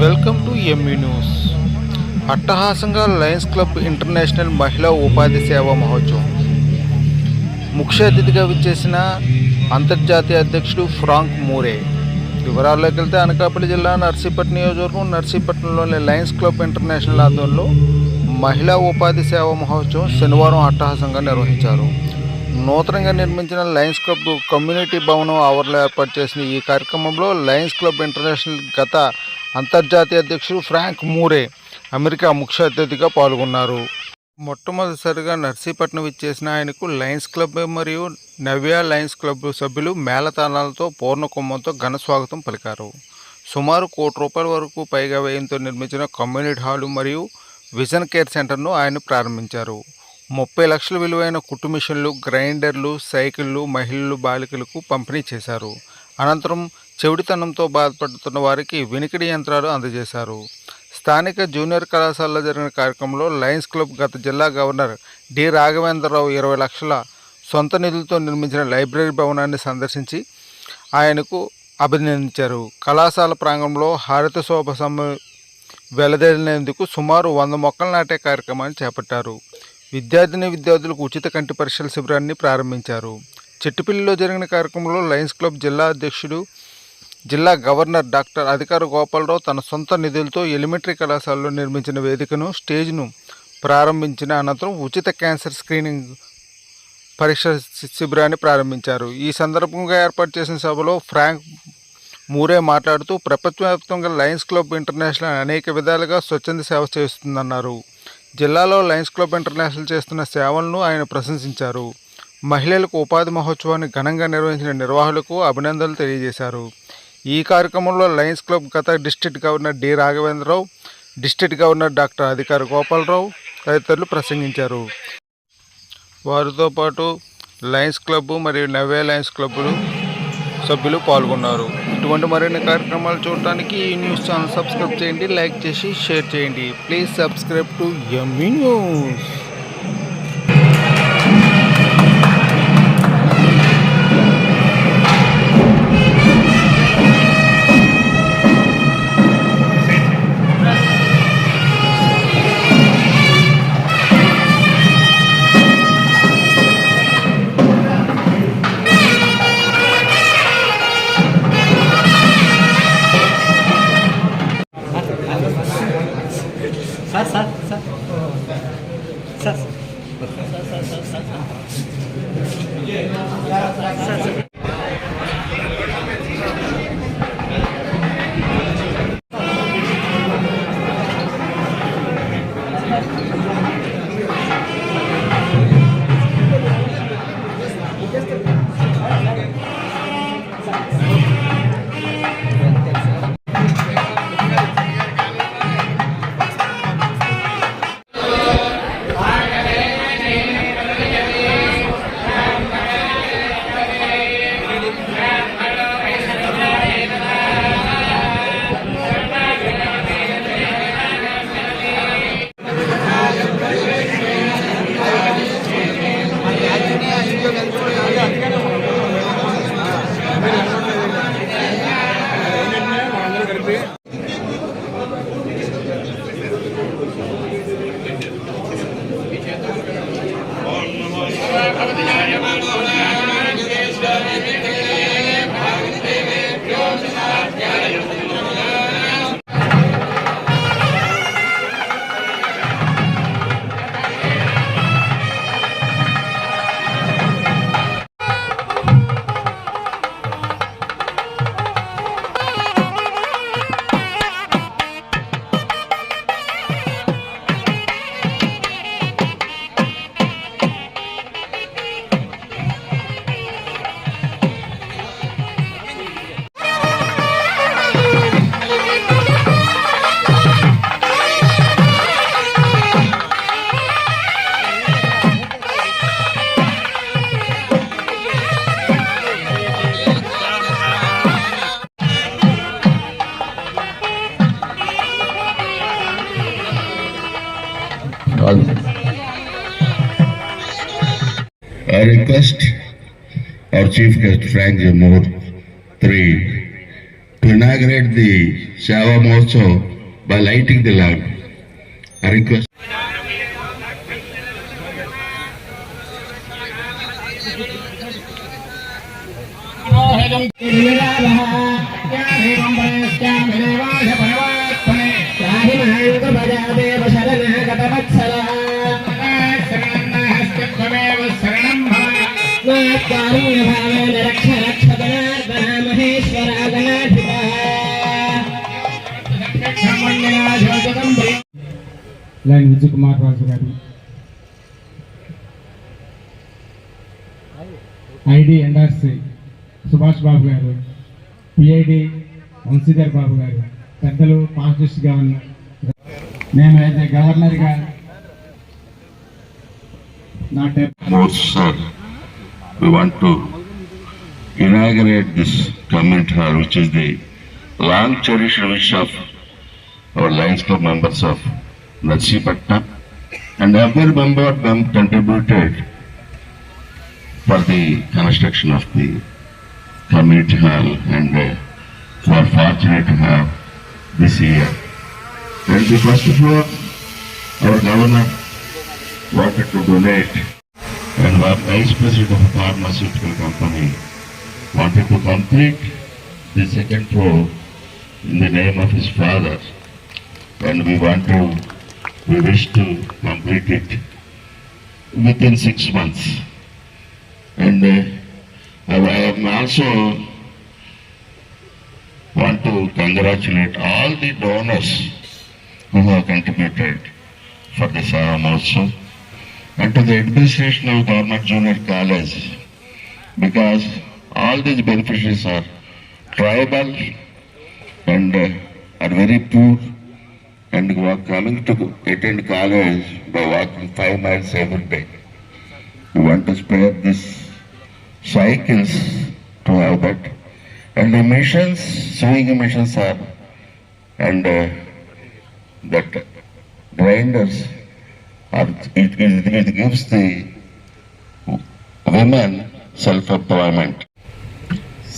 Welcome to M E news అట్టహాసంగా Lions Club International మహిళా ఉపాధి సేవా మహోత్సవం. ముఖ్య అతిథిగా విచ్చేసిన అంతర్జాతీయ అధ్యక్షుడు ఫ్రాంక్ మూరే. వివరాల్లోకి వెళ్తే అనకాపల్లి జిల్లా నర్సీపట్నం నియోజకవర్గం నర్సీపట్నంలోని లయన్స్ క్లబ్ ఇంటర్నేషనల్ ఆధ్వర్యంలో మహిళా ఉపాధి సేవా మహోత్సవం శనివారం అట్టహాసంగా నిర్వహించారు. నూతనంగా నిర్మించిన లయన్స్ క్లబ్ కమ్యూనిటీ భవనం ఆవరణలో ఏర్పాటు చేసిన ఈ కార్యక్రమంలో లయన్స్ క్లబ్ ఇంటర్నేషనల్ గత అంతర్జాతీయ అధ్యక్షుడు ఫ్రాంక్ మూరే అమెరికా ముఖ్య అతిథిగా పాల్గొన్నారు. మొట్టమొదటిసారిగా నర్సీపట్నం ఇచ్చేసిన ఆయనకు లయన్స్ క్లబ్ మరియు నవ్య లయన్స్ క్లబ్ సభ్యులు మేళతాళాలతో పూర్ణ ఘన స్వాగతం పలికారు. సుమారు కోటి రూపాయల వరకు పైగా వ్యయంతో నిర్మించిన కమ్యూనిటీ హాలు మరియు విజన్ కేర్ సెంటర్ను ఆయన ప్రారంభించారు. ముప్పై లక్షల విలువైన కుట్టు మిషన్లు గ్రైండర్లు సైకిళ్ళు మహిళలు బాలికలకు పంపిణీ చేశారు. అనంతరం చెవిడితనంతో బాధపడుతున్న వారికి వినికిడి యంత్రాలు అందజేశారు. స్థానిక జూనియర్ కళాశాలలో జరిగిన కార్యక్రమంలో లయన్స్ క్లబ్ గత జిల్లా గవర్నర్ డి. రాఘవేంద్రరావు ఇరవై లక్షల సొంత నిధులతో నిర్మించిన లైబ్రరీ భవనాన్ని సందర్శించి ఆయనకు అభినందించారు. కళాశాల ప్రాంగణంలో హారిత శోభ సమ్మ వెలదేరినందుకు సుమారు వంద మొక్కలు నాటే కార్యక్రమాన్ని చేపట్టారు. విద్యార్థిని విద్యార్థులకు ఉచిత కంటి పరీక్షల శిబిరాన్ని ప్రారంభించారు. చెట్టుపల్లిలో జరిగిన కార్యక్రమంలో లయన్స్ క్లబ్ జిల్లా అధ్యక్షుడు జిల్లా గవర్నర్ డాక్టర్ అధికార గోపాలరావు తన సొంత నిధులతో ఎలిమెంటరీ కళాశాలలో నిర్మించిన వేదికను స్టేజ్ను ప్రారంభించిన అనంతరం ఉచిత క్యాన్సర్ స్క్రీనింగ్ పరీక్ష శిబిరాన్ని ప్రారంభించారు. ఈ సందర్భంగా ఏర్పాటు చేసిన సభలో ఫ్రాంక్ మూరే మాట్లాడుతూ ప్రపంచవ్యాప్తంగా లయన్స్ క్లబ్ ఇంటర్నేషనల్ అనేక విధాలుగా స్వచ్ఛంద సేవ చేస్తుందన్నారు. జిల్లాలో లయన్స్ క్లబ్ ఇంటర్నేషనల్ చేస్తున్న సేవలను ఆయన ప్రశంసించారు. మహిళలకు ఉపాధి మహోత్సవాన్ని ఘనంగా నిర్వహించిన నిర్వాహకులకు అభినందనలు తెలియజేశారు. ఈ కార్యక్రమంలో లయన్స్ క్లబ్ గత district governor D Raghavendrarao district governor doctor Adhikari Gopalarao తదితరులు ప్రసంగించారు. వారితో పాటు లయన్స్ క్లబ్ మరియు నవ్య లయన్స్ క్లబ్బులు సభ్యులు పాల్గొన్నారు. ఇటువంటి మరిన్ని కార్యక్రమాలు చూడటానికి ఈ న్యూస్ ఛానల్ సబ్స్క్రైబ్ చేయండి లైక్ చేసి షేర్ చేయండి. Please subscribe to M E news. Chief guest Frank Jamur three to inaugurate the Seva Mahotsav by lighting the lamp. I request. Lion Vijay Kumar Raju garu ID NRC Subhash Babu గారు PID Vamshidhar బాబు గారు పెద్దలు past governor నేను అయితే గవర్నర్గా నా టెప్ we want to inaugurate this comment hall, which is the long cherished wish of our Lions Club members of Narsipatna, and every member of them contributed for the construction of the community hall, and uh, we are fortunate to have this year. And the first floor, our governor wanted to donate and our vice president of a pharmaceutical company wanted to complete the second floor in the name of his father and we want to we wish to complete it within six months. And uh, I also want to congratulate all the donors who have contributed for the Seva Mahotsav and to the administration of Government Junior College because all these beneficiaries are tribal and uh, are very poor and who are coming to attend college by walking five miles every day. We want to spare these cycles to have that. And the missions, sewing missions are, and uh, that grinders are, it, it, it gives the women self-employment.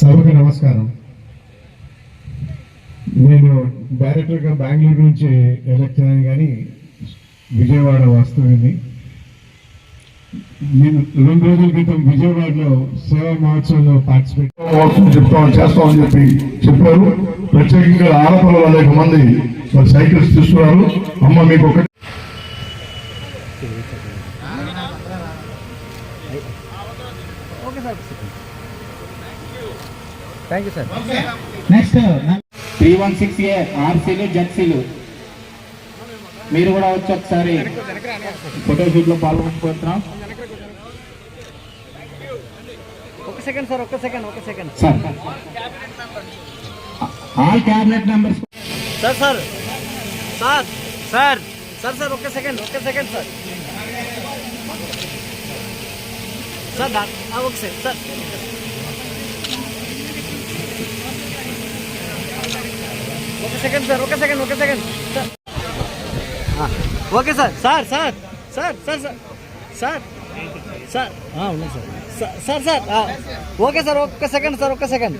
సభకు నమస్కారం నేను డైరెక్టర్గా బెంగళూరు నుంచి elect అయ్యాను కానీ విజయవాడ వాస్తవిని నేను రెండు రోజుల క్రితం విజయవాడలో సేవా మహోత్సవంలో పార్టిసిపేట్ చెప్తామని చేస్తామని చెప్పి చెప్పారు. ప్రత్యేకంగా ఆడపిల్లలు అనేక మంది సైకిల్స్ తీసుకున్నారు. అమ్మ మీకు ఒకటి thank you sir next three one six A ఆర్సీలు జెడ్సీలు. మీరు కూడా వచ్చి ఒకసారి ఫోటోషూట్లో పాల్గొనకపోతున్నాం ఒక సెకండ్ సార్ ఒక సెకండ్ ఒక second. Sir. All cabinet members sir sir. Sir sir. Sir sir ఒక్క సెకండ్ ఒక్క సెకండ్ సార్. సార్ ఒక సెకండ్ సార్. ఒక సెకండ్ సార్ ఒక సెకండ్ ఒక సెకండ్ సార్ ఆ, okay sir sir sir sir sir sir sir sir ఆ, ఉన్నాయి sir sir sir sir ఆ, ఓకే సార్ ఒక్క సెకండ్ సార్ ఒక్క సెకండ్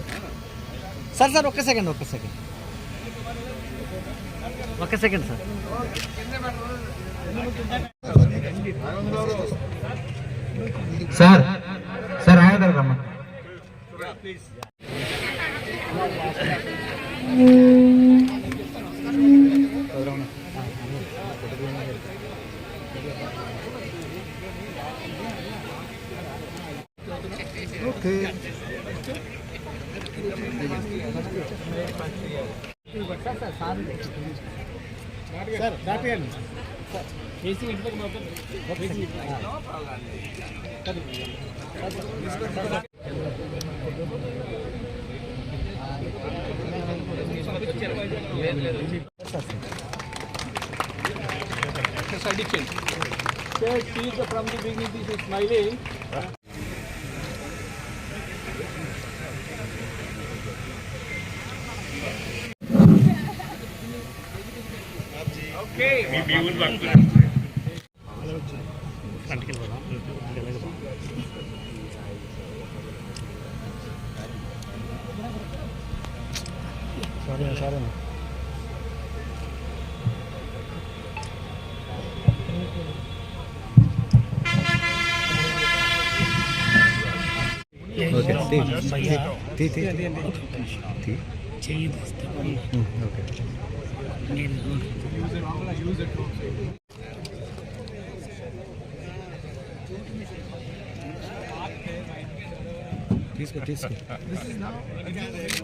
సార్ సార్ ఒక్క సెకండ్ ఒక్క సెకండ్ ఒక్క second sir sir sir okay. Sir దాటియాలి సార్ ఏసీ ఇంట్లోకి మొత్తం ఏసీ లేదు లేదు. Okay. Sir, she is from the beginning, this is smiling. ఆయనదమ్మా తీసుకో తీసుకో okay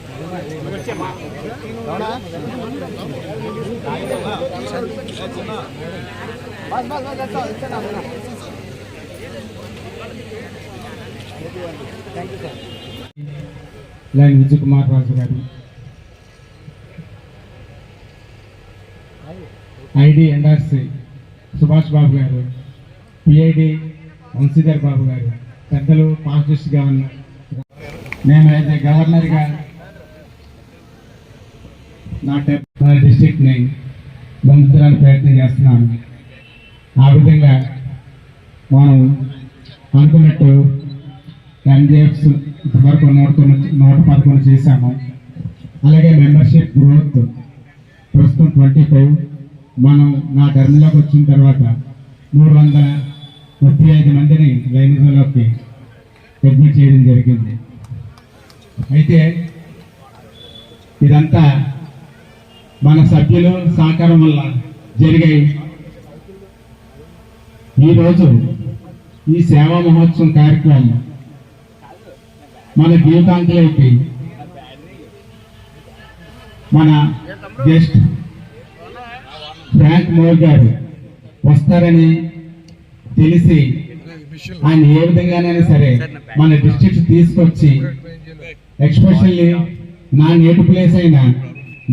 lion Vijay Kumar Raju garu. ID NRC Subhash Babu గారు పిఐడి వంశీధర్ బాబు గారు పెద్దలు పాస్ట్ గవర్నర్ నేను అయితే గవర్నర్గా నా టెప్ నా డిస్టిక్ని పంపించడానికి ప్రయత్నం చేస్తున్నాను. ఆ విధంగా మనం అనుకున్నట్టు ఎన్జిఎఫ్స్ ఇప్పటివరకు నూట నూట పదకొండు చేశాము. అలాగే మెంబర్షిప్ గ్రోత్ ప్రస్తుతం ట్వంటీ ఫైవ్. మనం నా టర్మ్లోకి వచ్చిన తర్వాత మూడు వందల ముప్పై ఐదు మందిని లైనిజంలోకి అడ్మిట్ చేయడం జరిగింది. అయితే ఇదంతా మన సభ్యులు సహకారం వల్ల జరిగాయి. ఈరోజు ఈ సేవా మహోత్సవం కార్యక్రమం మన జీవితాంతలోకి మన గెస్ట్ ఫ్రాంక్ మోర్ గారు వస్తారని తెలిసి ఆయన ఏ విధంగానైనా సరే మన డిస్ట్రిక్ట్ తీసుకొచ్చి ఎక్స్పెషల్లీ నా నేటి ప్లేస్ అయిన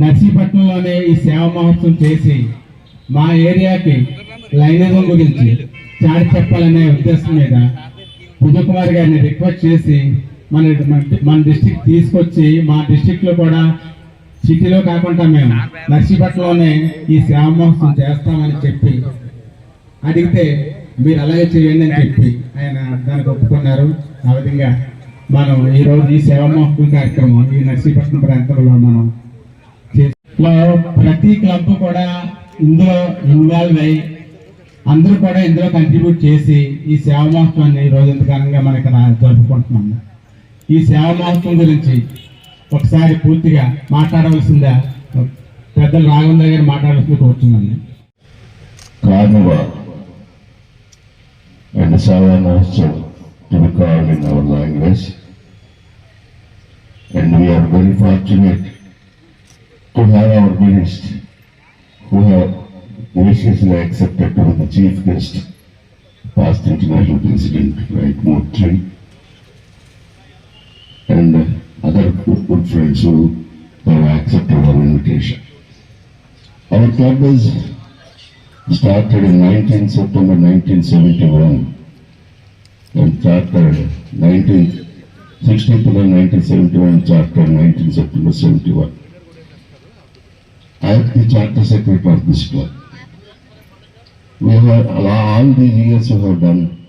నర్సీపట్నంలోనే ఈ సేవ మహోత్సవం చేసి మా ఏరియాకి లైనిజం గురించి చాటి చెప్పాలనే ఉద్దేశం మీద విజయ్ గారిని రిక్వెస్ట్ చేసి మన మన డిస్టిక్ తీసుకొచ్చి మా డిస్టిక్లో కూడా సిటీలో కాకుండా మేము నర్సీపట్నంలోనే ఈ సేవ మహోత్సవం చేస్తామని చెప్పి అడిగితే మీరు అలాగే చేయండి అని చెప్పి ఆయన దానికి ఒప్పుకున్నారు. ఆ విధంగా మనం ఈరోజు ఈ సేవా మహోత్సవం కార్యక్రమం ఈ నర్సీపట్నం ప్రాంతంలో మనం లో ప్రతి క్లబ్ కూడా ఇందులో ఇన్వాల్వ్ అయ్యి అందరూ కూడా ఇందులో కంట్రిబ్యూట్ చేసి ఈ సేవా మహోత్సవాన్ని ఈరోజు రోజు మనకి జరుపుకుంటున్నాము ఈ సేవా మహోత్సవం గురించి ఒకసారి పూర్తిగా మాట్లాడవలసిందా పెద్దలు రాఘవేంద్ర గారు మాట్లాడవలసింది కోరుతున్నాను Carnival and the Sava to be called in our language. And we are very fortunate to have our minister who have graciously accepted to be the chief guest, past international president, right, Motri, and uh, other good friends who have accepted our invitation. Our club is started in 19 September 1971 and chartered 19 16th July 1971 chartered 19 September 71. Am the charter secretary of this club. We have all these years we have done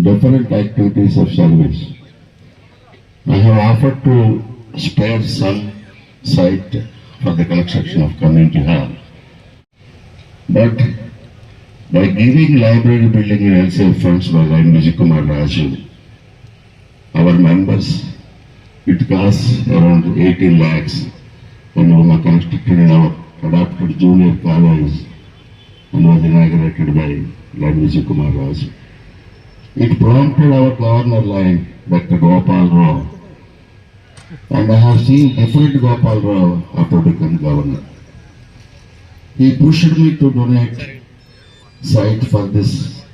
different activities of service. I have offered to spare some site for the construction of community hall. But by giving library building in LCF funds by Line Vijayakumar Raju, our members, it costs around 18 lakhs and we are constructed in our adapted junior college and was inaugurated by Line Vijayakumar Raju. It prompted our governor line, Dr. Gopal Rao, and I have seen different Gopal Rao after becoming governor. He pushed me to donate site for this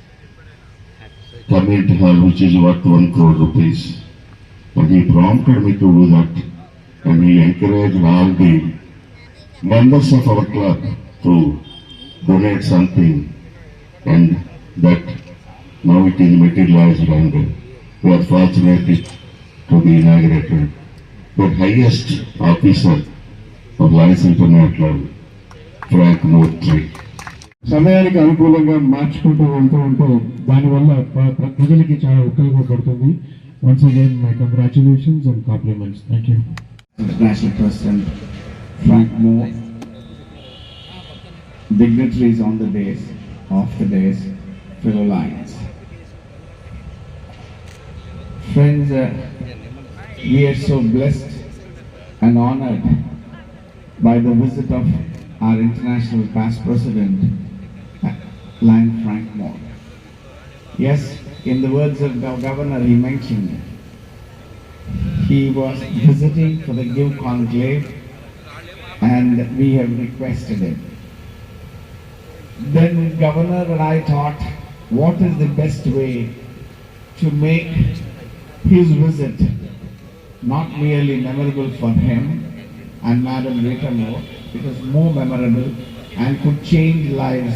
community hall which is worth one crore rupees. But he prompted me to do that and he encouraged all the members of our club to donate something and that now it is materialized and we are fortunate to be inaugurated. The highest officer of Lions International, Frank Murthy. సమయానికి అనుకూలంగా మార్చుకుంటూ వెళ్తూ ఉంటే దానివల్ల ప్ర- ప్ర- ప్రజలకి చాలా ఉపయోగపడుతుంది once again my congratulations and compliments thank you International President Frank Moore, dignitaries on the days, of the days, fellow lions. Friends, uh, we are so blessed and honored by the visit of our international past president, uh, Lion Frank Moore. Yes, in the words of the governor, he mentioned he was visiting for the Give Conclave and we have requested him. Then governor and I thought, what is the best way to make his visit not merely memorable for him and Madam Rita Moore, it more memorable and could change lives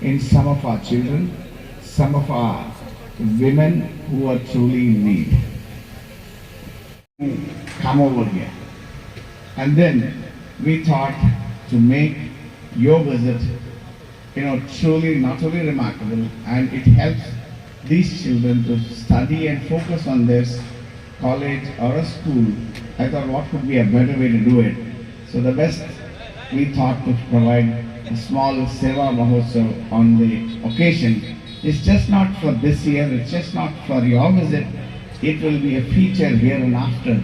in some of our children, some of our women who are truly in need come over here. And then we thought to make your visit, you know, truly not only remarkable, and it helps these children to study and focus on this college or a school. I thought what could be a better way to do it. So the best we thought to provide a small Seva Mahotsav on the occasion. It's just not for this year, it's just not for your visit, it will be a feature here and after.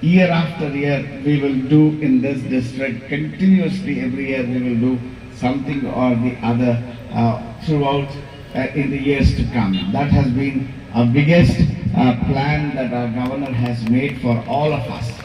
Year after year, we will do in this district, continuously every year we will do something or the other uh, throughout uh, in the years to come. That has been our biggest uh, plan that our governor has made for all of us.